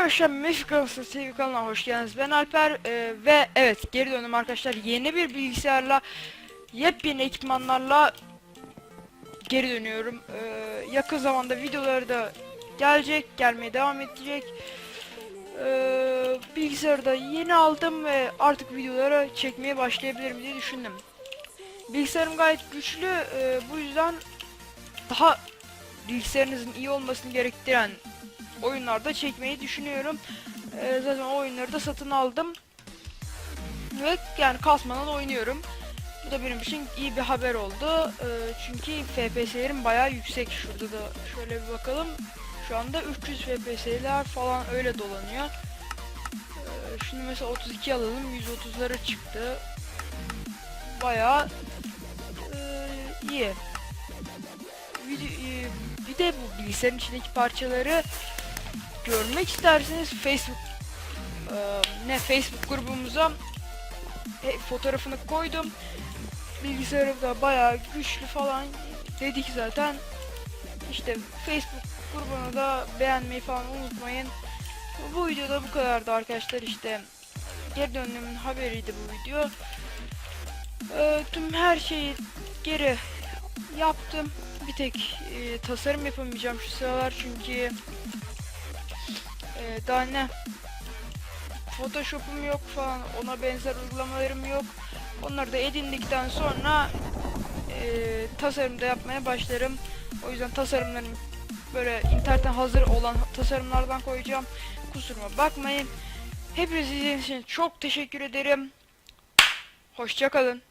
Arkadaşlar Mefik Arası TV kanalına hoş geldiniz. Ben Alper e, ve evet geri döndüm arkadaşlar. Yeni bir bilgisayarla yepyeni ekipmanlarla geri dönüyorum. E, yakın zamanda videoları da gelecek, gelmeye devam edecek. E, bilgisayarı da yeni aldım ve artık videoları çekmeye başlayabilirim diye düşündüm. Bilgisayarım gayet güçlü. e, bu yüzden daha bilgisayarınızın iyi olmasını gerektiren oyunlarda çekmeyi düşünüyorum. Ee, zaten o oyunları da satın aldım. Ve yani kasmadan oynuyorum. Bu da benim için iyi bir haber oldu. Ee, çünkü FPS'lerim bayağı yüksek. Şurada da şöyle bir bakalım. Şu anda 300 FPS'ler falan öyle dolanıyor. Ee, şimdi mesela 32 alalım. 130'lara çıktı. Bayağı iyi. Video- e, bir de bu bilgisayarın içindeki parçaları görmek isterseniz Facebook e, ne Facebook grubumuza e, fotoğrafını koydum. Bilgisayarım da bayağı güçlü falan dedik zaten. İşte Facebook grubunu da beğenmeyi falan unutmayın. Bu videoda bu kadardı arkadaşlar işte. Geri döndüğümün haberiydi bu video. E, tüm her şeyi geri yaptım. Bir tek e, tasarım yapamayacağım şu sıralar çünkü ee, daha ne? Photoshop'um yok falan, ona benzer uygulamalarım yok. Onları da edindikten sonra e, tasarımda yapmaya başlarım. O yüzden tasarımlarım böyle internetten hazır olan tasarımlardan koyacağım. Kusuruma bakmayın. Hepiniz izlediğiniz için çok teşekkür ederim. Hoşçakalın.